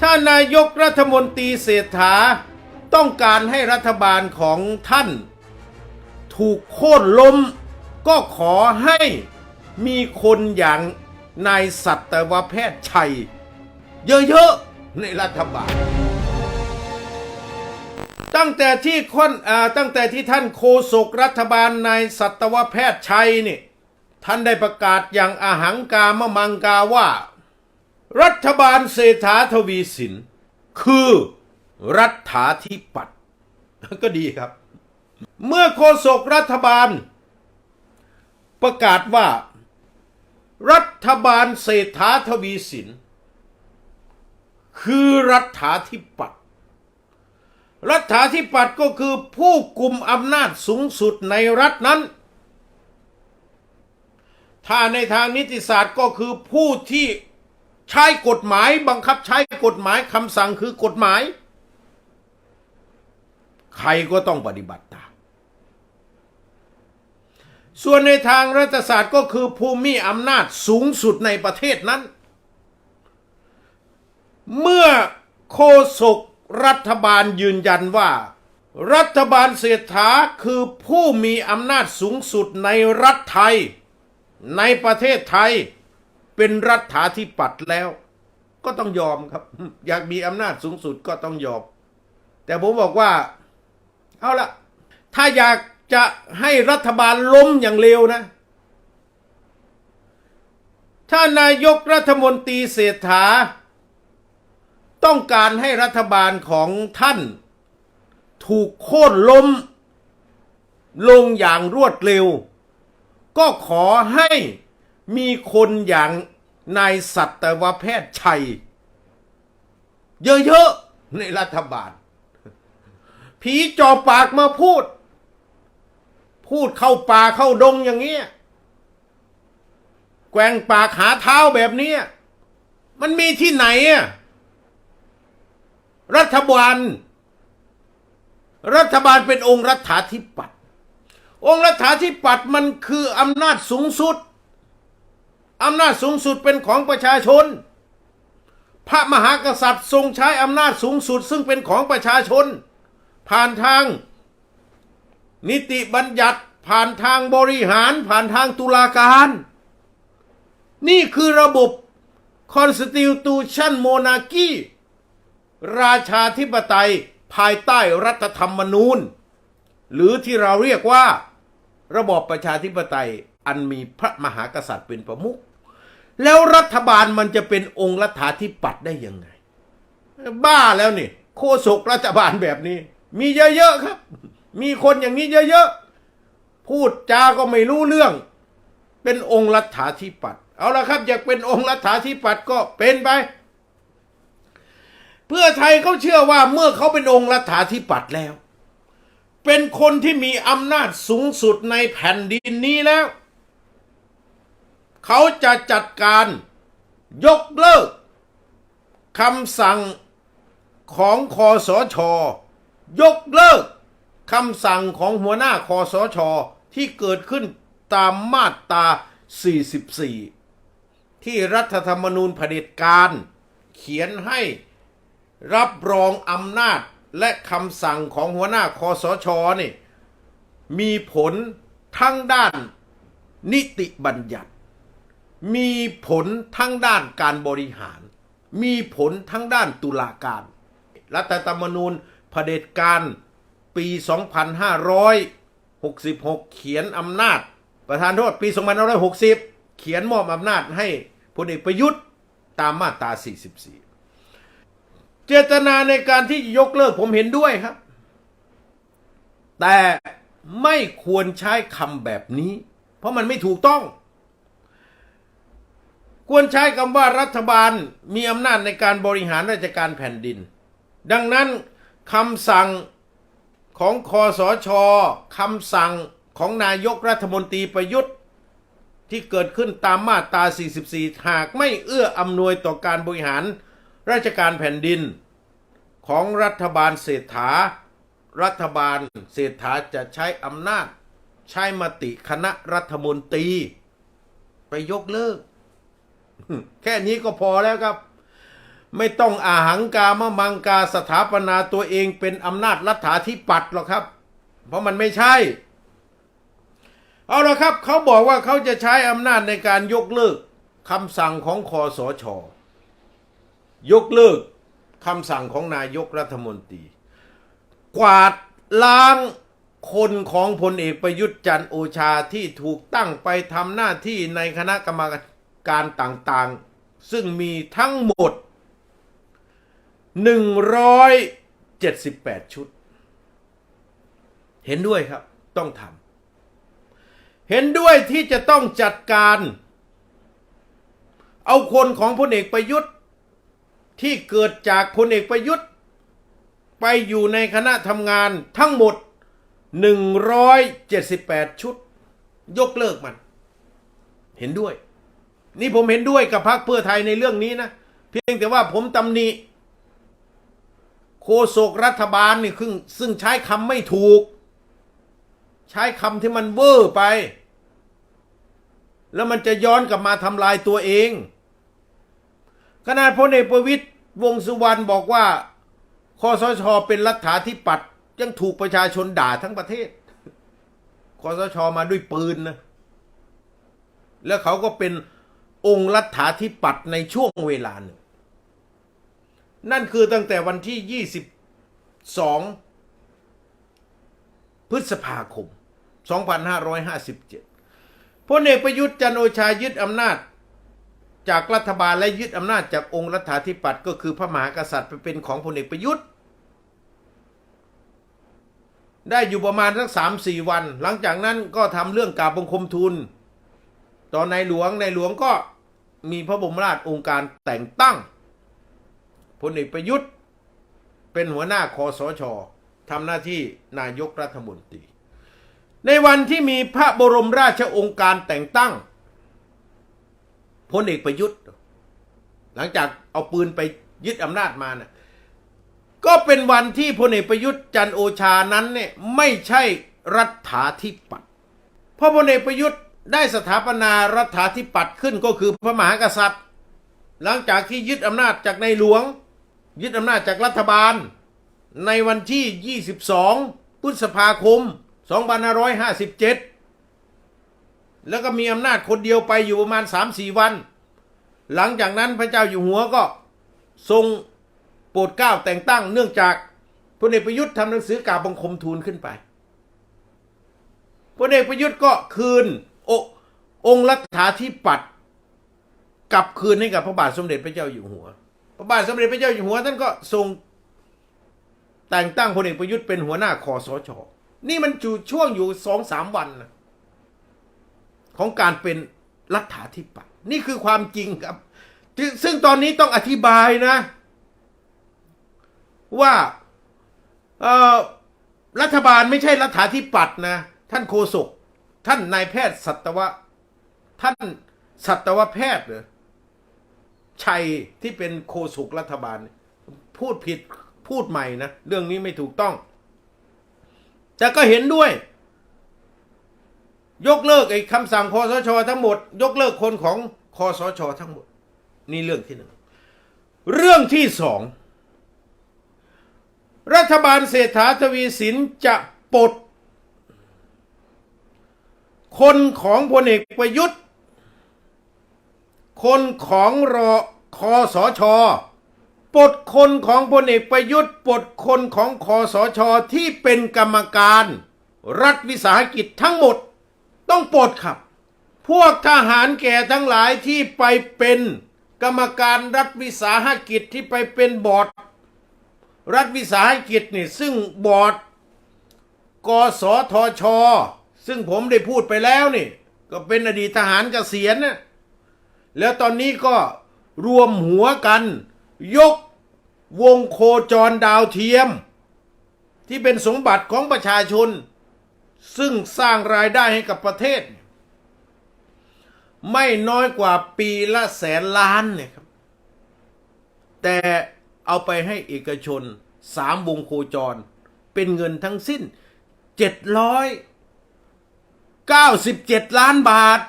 ถ้านายกรัฐมนตรีเศรษฐา ต้องการให้รัฐบาลของท่าน ถูกโค่นล้ม ก็ขอให้มีคนอย่างนายสัตวแพทย์ชัย เยอะๆในรัฐบาล ตั้งแต่ที่คนอ่าตั้งแต่ที่ท่านโฆษกรัฐบาลนายสัตวแพทย์ชัยนี่ท่านได้ประกาศอย่างอาหังกามมังกาว่า รัฐบาลเศรษฐาทวีสิน คือรัฐาธิปัตย์ก็ดีครับ เมื่อโฆษกรัฐบาล ประกาศว่า รัฐบาลเศรษฐาทวีสิน คือรัฐาธิปัตย์รัฐาธิปัตย์ก็คือผู้กุมอำนาจสูงสุดในรัฐนั้น ถ้าในทางนิติศาสตร์ก็คือผู้ที่ ใช้กฎหมายบังคับใช้กฎหมายคำสั่งคือกฎหมาย ใครก็ต้องปฏิบัติตาม ส่วนในทางรัฐศาสตร์ก็คือผู้มีอำนาจสูงสุดในประเทศนั้น เมื่อโฆษกรัฐบาลยืนยันว่า รัฐบาลเศรษฐาคือผู้มีอำนาจสูงสุดในรัฐไทย ในประเทศไทย เป็นรัฐาธิปัตย์แล้ว ก็ต้องยอมครับ อยากมีอำนาจสูงสุดก็ต้องยอม แต่ผมบอกว่า เอาละถ้าอยากจะให้รัฐบาลล้มอย่างเร็วนะ ถ้านายกรัฐมนตรีเศรษฐา ต้องการให้รัฐบาลของท่าน ถูกโค่นล้ม ลงอย่างรวดเร็ว ก็ขอให้ มีคนอย่างนายสัตวแพทย์ชัย เยอะๆ ในรัฐบาล ผีจอปากมาพูด พูดเข้าป่าเข้าดงอย่างเงี้ยแกว่งปากหาเท้าแบบนี้ มันมีที่ไหนอะรัฐบาล รัฐบาลเป็นองค์รัฐาธิปัตย์องค์รัฐาธิปัตย์มันคืออำนาจสูงสุด อำนาจสูงสุดเป็นของประชาชน พระมหากษัตริย์ทรงใช้อำนาจสูงสุดซึ่งเป็นของประชาชน ผ่านทาง นิติบัญญัติ ผ่านทางบริหาร ผ่านทางตุลาการ นี่คือระบบ constitution monarchy ราชาธิปไตยภายใต้รัฐธรรมนูญ หรือที่เราเรียกว่า ระบอบประชาธิปไตยอันมีพระมหากษัตริย์เป็นประมุข แล้วรัฐบาลมันจะเป็นองค์รัฐาธิปัตย์ได้ยังไง บ้าแล้วนี่โคศกรัฐบาลแบบนี้ มีเยอะๆครับ มีคนอย่างนี้เยอะๆพูดจาก็ไม่รู้เรื่อง เป็นองค์รัฐาธิปัตย์เอาละครับ อยากเป็นองค์รัฐาธิปัตย์ก็เป็นไป เพื่อไทยเขาเชื่อว่าเมื่อเขาเป็นองค์รัฐาธิปัตย์แล้ว เป็นคนที่มีอำนาจสูงสุดในแผ่นดินนี้แล้ว เขาจะจัดการยกเลิกคำสั่งของคอสช ยกเลิกคำสั่งของหัวหน้าคอสช ที่เกิดขึ้นตามมาตรา 44 ที่รัฐธรรมนูญเผด็จการ เขียนให้รับรองอำนาจและคำสั่งของหัวหน้าคอสชนี่มีผลทั้งด้านนิติบัญญัติ มีผลทั้งด้านการบริหาร มีผลทั้งด้านตุลาการ รัฐธรรมนูญเผด็จการปี 2566 เขียนอำนาจ ประธานโทษปี 2560 เขียนมอบอำนาจให้พลเอกประยุทธ์ตามมาตรา 44 เจตนาในการที่ยกเลิกผมเห็นด้วยครับ แต่ไม่ควรใช้คำแบบนี้ เพราะมันไม่ถูกต้อง ควรใช้คำว่ารัฐบาลมีอำนาจในการบริหารราชการแผ่นดิน ดังนั้นคำสั่งของคอสชคำสั่งของนายกรัฐมนตรีประยุทธ์ ที่เกิดขึ้นตามมาตรา 44 หากไม่เอื้ออำนวยต่อการบริหารราชการแผ่นดิน ของรัฐบาลเศรษฐา รัฐบาลเศรษฐาจะใช้อำนาจ ใช้มติคณะรัฐมนตรี ไปยกเลิก แค่นี้ก็พอแล้วครับ ไม่ต้องอาหังกามมังกาสถาปนาตัวเองเป็นอำนาจรัฐาธิปัตย์หรอกครับ เพราะมันไม่ใช่ เอาละครับ เขาบอกว่าเขาจะใช้อำนาจในการยกเลิกคำสั่งของคอสช ยกเลิกคำสั่งของนายกรัฐมนตรี กวาดล้างคนของพลเอกประยุทธ์จันทร์โอชาที่ถูกตั้งไปทำหน้าที่ในคณะกรรม การต่างๆ ซึ่งมีทั้งหมด 178 ชุด เห็นด้วยครับต้องทำเห็นด้วยที่จะต้องจัดการ เอาคนของพลเอกประยุทธ์ ที่เกิดจากพลเอกประยุทธ์ ไปอยู่ในคณะทำงานทั้งหมด 178 ชุด ยกเลิกมัน เห็นด้วย นี่ผมเห็นด้วยกับพรรคเพื่อไทยในเรื่องนี้นะเพียงแต่ว่าผมตำหนิโฆษกรัฐบาลนี่ซึ่งซึ่งใช้คำไม่ถูก ใช้คำที่มันเวอร์ไป แล้วมันจะย้อนกลับมาทำลายตัวเองขนาดพลเอกประวิตยวงสุวรรณบอกว่าคอสชเป็นรัฐาธิปัตย์ยังถูกประชาชนด่าทั้งประเทศคอสชมาด้วยปืนนะแล้วเขาก็เป็น องค์รัฐาธิปัตย์ในช่วงเวลาหนึ่ง นั่นคือตั้งแต่วันที่ 22 พฤษภาคม 2557พลเอกประยุทธ์จันโอชายึดอำนาจ จากรัฐบาลและยึดอำนาจจากองค์รัฐาธิปัตย์ก็คือพระมหากษัตริย์ไปเป็นของพลเอกประยุทธ์ได้อยู่ประมาณสักสามสี่วัน หลังจากนั้นก็ทำเรื่องกาบบังคมทูลตอนในหลวงในหลวงก็ มีพระบรมราชองค์การแต่งตั้งพลเอกประยุทธ์ เป็นหัวหน้าคอสชทำหน้าที่นายกรัฐมนตรี ในวันที่มีพระบรมราชองค์การแต่งตั้งพลเอกประยุทธ์ หลังจากเอาปืนไปยึดอำนาจมานะก็เป็นวันที่พลเอกประยุทธ์จันโอชานั้นเนี่ยไม่ใช่รัฐาธิปัตย์เพราะพลเอกประยุทธ์ ได้สถาปนารัฐาธิปัตย์ขึ้นก็คือพระมหากษัตริย์ หลังจากที่ยึดอำนาจจากในหลวง ยึดอำนาจจากรัฐบาล ในวันที่ 22 พฤษภาคม 2557 แล้วก็มีอำนาจคนเดียวไปอยู่ประมาณ 3-4 วัน หลังจากนั้นพระเจ้าอยู่หัวก็ทรงโปรดเกล้าแต่งตั้งเนื่องจากพลเอกประยุทธ์ทำหนังสือกราบบังคมทูลขึ้นไปพลเอกประยุทธ์ก็คืน องค์รัฐาธิปัตย์กลับคืนให้กับพระบาทสมเด็จพระเจ้าอยู่หัว พระบาทสมเด็จพระเจ้าอยู่หัวท่านก็ทรงแต่งตั้งพลเอกประยุทธ์เป็นหัวหน้าคอสช นี่มันอยู่ช่วงอยู่สองสามวันนะของการเป็นรัฐาธิปัตย์นี่คือความจริงครับ ซึ่งตอนนี้ต้องอธิบายนะ ว่ารัฐบาลไม่ใช่รัฐาธิปัตย์นะ ท่านโฆษก ท่านนายแพทย์สัตวะ ท่านสัตวแพทย์เหรอชัยที่เป็นโฆษกรัฐบาล พูดผิดพูดใหม่นะ เรื่องนี้ไม่ถูกต้อง แต่ก็เห็นด้วย ยกเลิกไอ้คำสั่งคอสชทั้งหมด ยกเลิกคนของคอสชทั้งหมด นี่เรื่องที่หนึ่งเรื่องที่สองรัฐบาลเศรษฐาทวีสินจะปลด คนของพลเอกประยุทธ์ คนของรอคอสชปลดคนของพลเอกประยุทธ์ปลดคนของคอสชที่เป็นกรรมการ รัฐวิสาหกิจทั้งหมด ต้องปลดครับ พวกทหารแก่ทั้งหลายที่ไปเป็นกรรมการรัฐวิสาหกิจที่ไปเป็นบอร์ดรัฐวิสาหกิจนี่ซึ่งบอร์ดกสทช ซึ่งผมได้พูดไปแล้วนี่ ก็เป็นอดีตทหารเกษียณนะแล้วตอนนี้ก็รวมหัวกัน ยกวงโคจรดาวเทียม ที่เป็นสมบัติของประชาชน ซึ่งสร้างรายได้ให้กับประเทศ ไม่น้อยกว่าปีละแสนล้านเนี่ยครับ แต่เอาไปให้เอกชนสามวงโคจร เป็นเงินทั้งสิ้นเจ็ดร้อย เก้าสิบเจ็ดล้านบาท